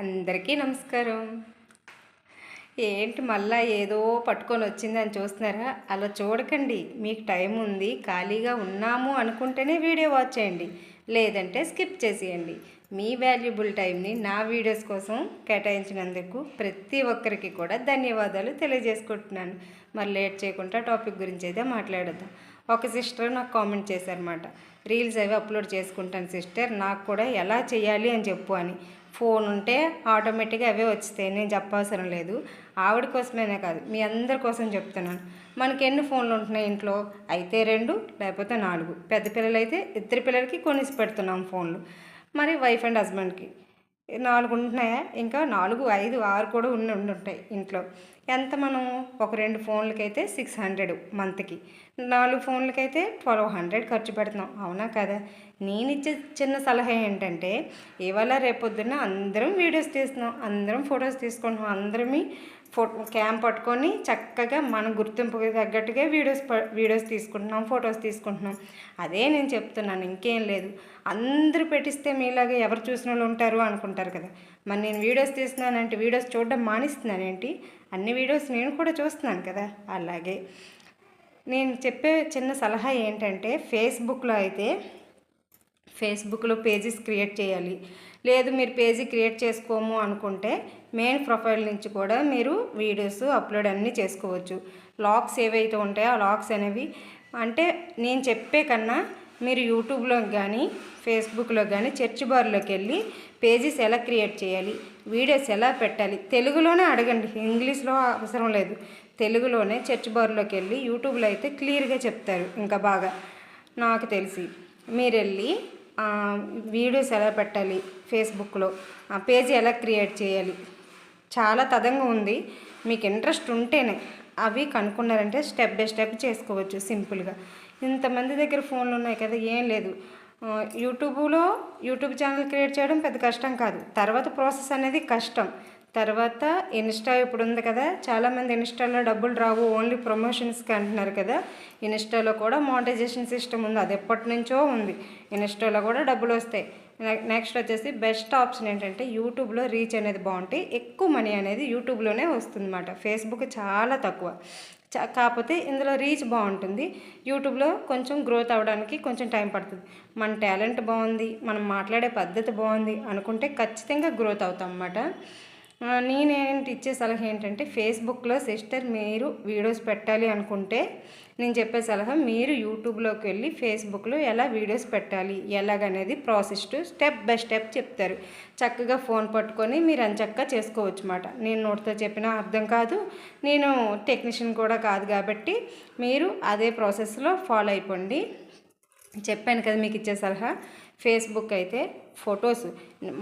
అందరికీ నమస్కారం. ఏంటి మళ్ళా ఏదో పట్టుకొని వచ్చిందని చూస్తున్నారా? అలా చూడకండి మీకు టైం ఉంది ఖాళీగా ఉన్నాము అనుకుంటేనే వీడియో వాచ్ చేయండి లేదంటే స్కిప్ చేసేయండి. మీ వాల్యుబుల్ టైంని నా వీడియోస్ కోసం కేటాయించినందుకు ప్రతి ఒక్కరికి కూడా ధన్యవాదాలు తెలియజేసుకుంటున్నాను. మరి లేట్ చేయకుండా టాపిక్ గురించి అయితే మాట్లాడదాం ఒక సిస్టర్ నాకు కామెంట్ చేశారన్నమాట. రీల్స్ అవి అప్లోడ్ చేసుకుంటాను సిస్టర్ నాకు కూడా ఎలా చేయాలి అని చెప్పు అని. ఫోన్ ఉంటే ఆటోమేటిక్గా అవే వస్తాయి నేను చెప్పవసరం లేదు. ఆవిడ కోసమేనే కాదు మీ అందరి కోసం చెప్తున్నాను. మనకి ఎన్ని ఫోన్లు ఉంటున్నాయి ఇంట్లో? అయితే రెండు లేకపోతే నాలుగు. పెద్ద పిల్లలు అయితే ఇద్దరు పిల్లలకి కొనిసి పెడుతున్నాం ఫోన్లు. మరి వైఫ్ అండ్ హస్బెండ్కి? నాలుగు ఉంటున్నాయా? ఇంకా నాలుగు ఐదు ఆరు కూడా ఉండి ఉండి ఉంటాయి ఇంట్లో. ఎంత మనం? ఒక రెండు ఫోన్లకైతే సిక్స్ హండ్రెడ్ మంత్కి. నాలుగు ఫోన్లకైతే ట్వెల్వ్ హండ్రెడ్ ఖర్చు పెడుతున్నాం. అవునా కదా? నేను ఇచ్చే చిన్న సలహా ఏంటంటే ఇవాళ రేపొద్దున అందరం వీడియోస్ తీస్తున్నాం అందరం ఫొటోస్ తీసుకుంటున్నాం అందరమీ ఫోటో క్యామ్ పట్టుకొని చక్కగా మన గుర్తింపుకి తగ్గట్టుగా వీడియోస్ ప వీడియోస్ తీసుకుంటున్నాం ఫొటోస్ తీసుకుంటున్నాం. అదే నేను చెప్తున్నాను ఇంకేం లేదు. అందరూ పెట్టిస్తే మీలాగా ఎవరు చూసిన వాళ్ళు ఉంటారు అనుకుంటారు కదా. మరి నేను వీడియోస్ తీస్తున్నానంటే వీడియోస్ చూడడం మానేస్తున్నానేంటి అన్ని వీడియోస్ నేను కూడా చూస్తున్నాను కదా. అలాగే నేను చెప్పే చిన్న సలహా ఏంటంటే ఫేస్బుక్లో అయితే ఫేస్బుక్లో పేజెస్ క్రియేట్ చేయాలి. లేదు మీరు పేజీ క్రియేట్ చేసుకోము అనుకుంటే మెయిన్ ప్రొఫైల్ నుంచి కూడా మీరు వీడియోస్ అప్లోడ్ అన్నీ చేసుకోవచ్చు. లాక్స్ ఏవైతే ఉంటాయో ఆ లాక్స్ అనేవి అంటే నేను చెప్పే కన్నా మీరు యూట్యూబ్లో కానీ ఫేస్బుక్లో కానీ చర్చ్ బార్లోకి వెళ్ళి పేజెస్ ఎలా క్రియేట్ చేయాలి వీడియోస్ ఎలా పెట్టాలి తెలుగులోనే అడగండి. ఇంగ్లీష్లో అవసరం లేదు. తెలుగులోనే చర్చ్ బార్లోకి వెళ్ళి యూట్యూబ్లో అయితే క్లియర్గా చెప్తారు. ఇంకా బాగా నాకు తెలిసి. మీరు వెళ్ళి వీడియోస్ ఎలా పెట్టాలి? ఫేస్బుక్లో. ఆ పేజీ ఎలా క్రియేట్ చేయాలి? చాలా తదంగా ఉంది. మీకు ఇంట్రెస్ట్ ఉంటేనే అవి కనుక్కున్నారంటే స్టెప్ బై స్టెప్ చేసుకోవచ్చు సింపుల్గా. ఇంతమంది దగ్గర ఫోన్లు ఉన్నాయి కదా ఏం లేదు. యూట్యూబ్లో యూట్యూబ్ ఛానల్ క్రియేట్ చేయడం పెద్ద కష్టం కాదు. తర్వాత ప్రాసెస్ అనేది కష్టం. తర్వాత ఇన్స్టా ఇప్పుడు ఉంది కదా. చాలామంది ఇన్స్టాలో డబ్బులు రావు ఓన్లీ ప్రమోషన్స్కి అంటున్నారు కదా. ఇన్స్టాలో కూడా మోనిటైజేషన్ సిస్టమ్ ఉంది అది ఎప్పటి నుంచో ఉంది. ఇన్స్టాలో కూడా డబ్బులు వస్తాయి. నెక్స్ట్ వచ్చేసి బెస్ట్ ఆప్షన్ ఏంటంటే యూట్యూబ్లో రీచ్ అనేది బాగుంటాయి ఎక్కువ మనీ అనేది యూట్యూబ్లోనే వస్తుందన్నమాట. ఫేస్బుక్ చాలా తక్కువ. కాకపోతే ఇందులో రీచ్ బాగుంటుంది. యూట్యూబ్లో కొంచెం గ్రోత్ అవ్వడానికి కొంచెం టైం పడుతుంది. మన టాలెంట్ బాగుంది మనం మాట్లాడే పద్ధతి బాగుంది అనుకుంటే ఖచ్చితంగా గ్రోత్ అవుతాం అన్నమాట. నేనేంటి ఇచ్చే సలహా ఏంటంటే ఫేస్బుక్లో సిస్టర్ మీరు వీడియోస్ పెట్టాలి అనుకుంటే నేను చెప్పే సలహా మీరు యూట్యూబ్లోకి వెళ్ళి ఫేస్బుక్లో ఎలా వీడియోస్ పెట్టాలి ఎలాగనేది ప్రాసెస్ స్టెప్ బై స్టెప్ చెప్తారు. చక్కగా ఫోన్ పట్టుకొని మీరు అంచక్క చేసుకోవచ్చు అన్నమాట నేను నోటితో చెప్పినా అర్థం కాదు నేను టెక్నీషియన్ కూడా కాదు కాబట్టి మీరు అదే ప్రాసెస్లో ఫాలో అయిపోండి. చెప్పాను కదా మీకు ఇచ్చే సలహా ఫేస్బుక్ అయితే ఫొటోస్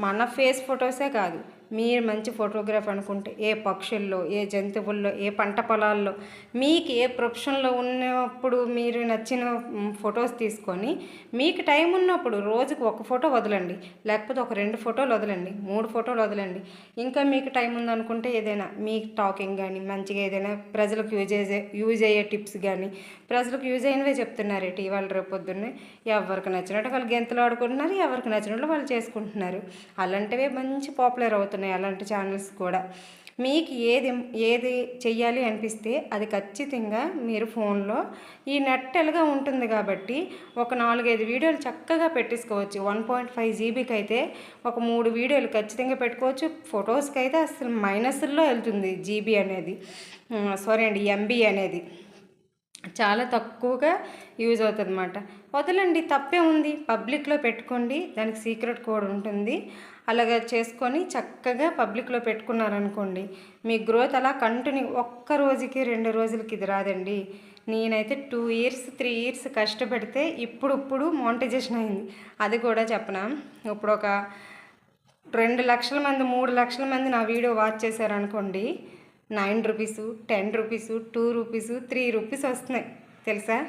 మన ఫేస్ ఫొటోసే కాదు మీరు మంచి ఫోటోగ్రాఫ్ అనుకుంటే ఏ పక్షుల్లో ఏ జంతువుల్లో ఏ పంట పొలాల్లో మీకు ఏ ప్రొఫెషన్లో ఉన్నప్పుడు మీరు నచ్చిన ఫొటోస్ తీసుకొని మీకు టైం ఉన్నప్పుడు రోజుకు ఒక ఫోటో వదలండి. లేకపోతే ఒక రెండు ఫోటోలు వదలండి. మూడు ఫోటోలు వదలండి. ఇంకా మీకు టైం ఉందనుకుంటే ఏదైనా మీ టాకింగ్ కానీ మంచిగా ఏదైనా ప్రజలకు యూజ్ అయ్యే యూజ్ అయ్యే టిప్స్ కానీ ప్రజలకు యూజ్ అయినవే చెప్తున్నారు ఇవాళ రేపు పొద్దున్నే. ఎవరికి నచ్చినట్టు వాళ్ళు గెంతులు ఆడుకుంటున్నారు ఎవరికి నచ్చినట్లు వాళ్ళు చేసుకుంటున్నారు. అలాంటివే మంచి పాపులర్ అవుతున్నాయి అలాంటి ఛానల్స్ కూడా. మీకు ఏది ఏది చెయ్యాలి అనిపిస్తే అది ఖచ్చితంగా మీరు ఫోన్లో ఈ నెట్ ఎలాగా ఉంటుంది కాబట్టి ఒక నాలుగైదు వీడియోలు చక్కగా పెట్టేసుకోవచ్చు. వన్ పాయింట్ ఫైవ్ జీబీకి అయితే ఒక మూడు వీడియోలు ఖచ్చితంగా పెట్టుకోవచ్చు. ఫొటోస్కి అయితే అసలు మైనస్లో వెళ్తుంది జీబీ అనేది. సారీ అండి ఎంబీ అనేది. చాలా తక్కువగా యూజ్ అవుతుంది అనమాట వదలండి తప్పే ఉంది. పబ్లిక్లో పెట్టుకోండి దానికి సీక్రెట్ కోడ్ ఉంటుంది. అలాగా చేసుకొని చక్కగా పబ్లిక్లో పెట్టుకున్నారనుకోండి మీ గ్రోత్ అలా కంటిన్యూ ఒక్క రోజుకి రెండు రోజులకి ఇది రాదండి. నేనైతే టూ ఇయర్స్ త్రీ ఇయర్స్ కష్టపడితే ఇప్పుడు ఇప్పుడు మోనిటైజేషన్ అయింది. అది కూడా చెప్పనా? ఇప్పుడు ఒక రెండు లక్షల మంది మూడు లక్షల మంది నా వీడియో వాచ్ చేశారనుకోండి nine rupees ten rupees two rupees three rupees వస్తున్నాయి. తెలుసా?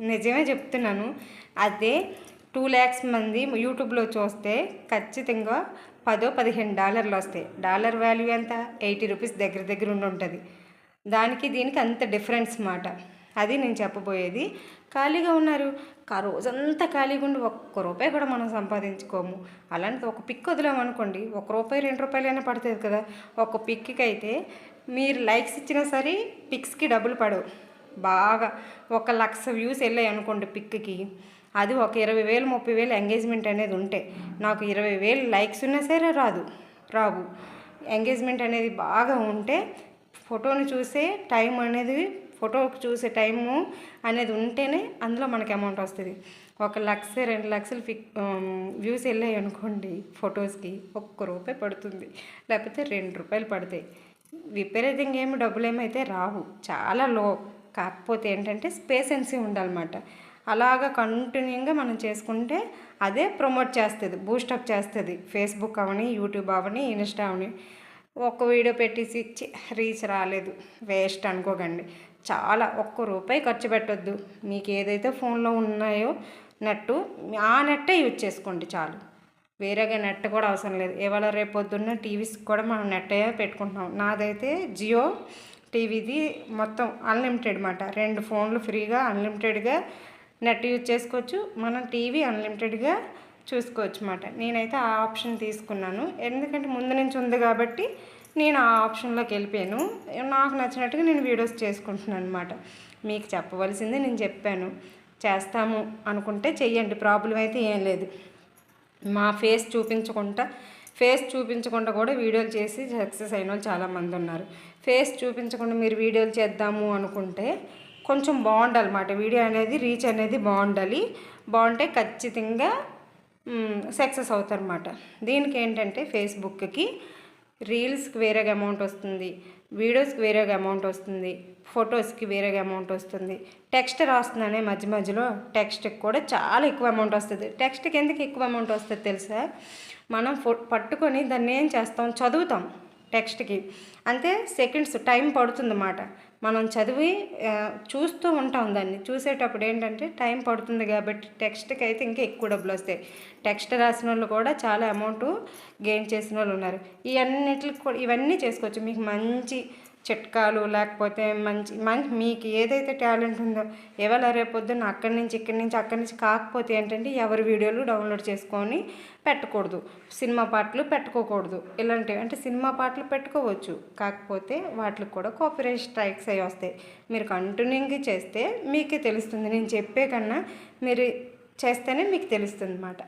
నిజమే చెప్తున్నాను. అదే టూ ల్యాక్స్ మంది యూట్యూబ్లో చూస్తే ఖచ్చితంగా పదో పదిహేను డాలర్లు వస్తాయి. డాలర్ వాల్యూ ఎంత? ఎయిటీ రూపీస్ దగ్గర దగ్గర ఉండి ఉంటుంది. దానికి దీనికి అంత డిఫరెన్స్ మాట. అది నేను చెప్పబోయేది. ఖాళీగా ఉన్నారు. ఆ రోజంతా ఖాళీగా ఉండి ఒక్క రూపాయి కూడా మనం సంపాదించుకోము. అలాంటిది ఒక పిక్ వదిలామనుకోండి ఒక రూపాయి రెండు రూపాయలైనా పడుతుంది కదా. ఒక పిక్కి అయితే మీరు లైక్స్ ఇచ్చినా సరే పిక్స్కి డబ్బులు పడవు. బాగా ఒక లక్ష వ్యూస్ వెళ్ళాయి అనుకోండి పిక్కి. అది ఒక ఇరవై వేలు ముప్పై వేలు ఎంగేజ్మెంట్ అనేది ఉంటే. నాకు ఇరవై వేలు లైక్స్ ఉన్నా సరే రాదు. రావు. ఎంగేజ్మెంట్ అనేది బాగా ఉంటే ఫోటోని చూసే టైం అనేది ఫోటోకి చూసే టైము అనేది ఉంటేనే అందులో మనకి అమౌంట్ వస్తుంది. ఒక లక్ష రెండు లక్షలు ఫిక్ వ్యూస్ వెళ్ళాయి అనుకోండి ఫొటోస్కి ఒక్క రూపాయి పడుతుంది. లేకపోతే రెండు రూపాయలు పడతాయి. విపరీతంగా ఏమి డబ్బులు ఏమైతే రావు. చాలా లో. కాకపోతే ఏంటంటే స్పేసెన్సీ ఉండాలన్నమాట. అలాగా కంటిన్యూగా మనం చేసుకుంటే అదే ప్రమోట్ చేస్తుంది బూస్టప్ చేస్తుంది. ఫేస్బుక్ అవని యూట్యూబ్ అవని ఇన్స్టా అవని. ఒక్క వీడియో పెట్టేసి రీచ్ రాలేదు. వేస్ట్ అనుకోకండి. చాలా ఒక్క రూపాయి ఖర్చు పెట్టొద్దు. మీకు ఏదైతే ఫోన్లో ఉన్నాయో నెట్టు ఆ నెట్టే యూజ్ చేసుకోండి చాలు. వేరేగా నెట్ కూడా అవసరం లేదు. ఇవాళ రేపు పొద్దున్న టీవీస్ కూడా మనం నెట్ పెట్టుకుంటున్నాం. నాదైతే జియో టీవీది మొత్తం అన్లిమిటెడ్ మాట. రెండు ఫోన్లు ఫ్రీగా అన్లిమిటెడ్గా నెట్ యూజ్ చేసుకోవచ్చు. మనం టీవీ అన్లిమిటెడ్గా చూసుకోవచ్చు అన్నమాట నేనైతే ఆ ఆప్షన్ తీసుకున్నాను. ఎందుకంటే ముందు నుంచి ఉంది కాబట్టి నేను ఆ ఆప్షన్లోకి వెళ్ళిపోయాను. నాకు నచ్చినట్టుగా నేను వీడియోస్ చేసుకుంటున్నాను అనమాట మీకు చెప్పవలసిందే నేను చెప్పాను. చేస్తాము అనుకుంటే చెయ్యండి. ప్రాబ్లం అయితే ఏం లేదు. మా ఫేస్ చూపించకుండా ఫేస్ చూపించకుండా కూడా వీడియోలు చేసి సక్సెస్ అయిన వాళ్ళు చాలామంది ఉన్నారు. ఫేస్ చూపించకుండా మీరు వీడియోలు చేద్దాము అనుకుంటే కొంచెం బాగుండాలన్నమాట వీడియో అనేది రీచ్ అనేది బాగుండాలి. బాగుంటే ఖచ్చితంగా సక్సెస్ అవుతారన్నమాట దీనికి ఏంటంటే ఫేస్బుక్కి రీల్స్కి వేరేగా అమౌంట్ వస్తుంది వీడియోస్కి వేరేగా అమౌంట్ వస్తుంది ఫొటోస్కి వేరేగా అమౌంట్ వస్తుంది. టెక్స్ట్ రాస్తున్నానే మధ్య మధ్యలో టెక్స్ట్కి కూడా చాలా ఎక్కువ అమౌంట్ వస్తుంది. టెక్స్ట్కి ఎందుకు ఎక్కువ అమౌంట్ వస్తుంది తెలుసా? మనం ఫో పట్టుకొని దాన్ని ఏం చేస్తాం? చదువుతాం. టెక్స్ట్కి. అంతే సెకండ్స్ టైం పడుతుందన్నమాట. మనం చదివి చూస్తూ ఉంటాం దాన్ని. చూసేటప్పుడు ఏంటంటే టైం పడుతుంది కాబట్టి టెక్స్ట్కి అయితే ఇంకా ఎక్కువ డబ్బులు వస్తాయి. టెక్స్ట్ రాసిన వాళ్ళు కూడా చాలా అమౌంట్ గెయిన్ చేసిన వాళ్ళు ఉన్నారు ఇవన్నిటికి కూడా ఇవన్నీ చేసుకోవచ్చు. మీకు మంచి చిట్కాలు లేకపోతే మంచి మంచి మీకు ఏదైతే టాలెంట్ ఉందో ఎవరు రేపొద్దున అక్కడి నుంచి ఇక్కడి నుంచి అక్కడి నుంచి కాకపోతే ఏంటంటే ఎవరి వీడియోలు డౌన్లోడ్ చేసుకొని పెట్టకూడదు. సినిమా పాటలు పెట్టుకోకూడదు. ఇలాంటివి అంటే సినిమా పాటలు పెట్టుకోవచ్చు. కాకపోతే వాటికి కూడా కాపీరైట్ స్ట్రైక్స్ అవి వస్తాయి. మీరు కంటిన్యూంగ్ చేస్తే మీకే తెలుస్తుంది. నేను చెప్పే కన్నా మీరు చేస్తేనే మీకు తెలుస్తుంది అన్నమాట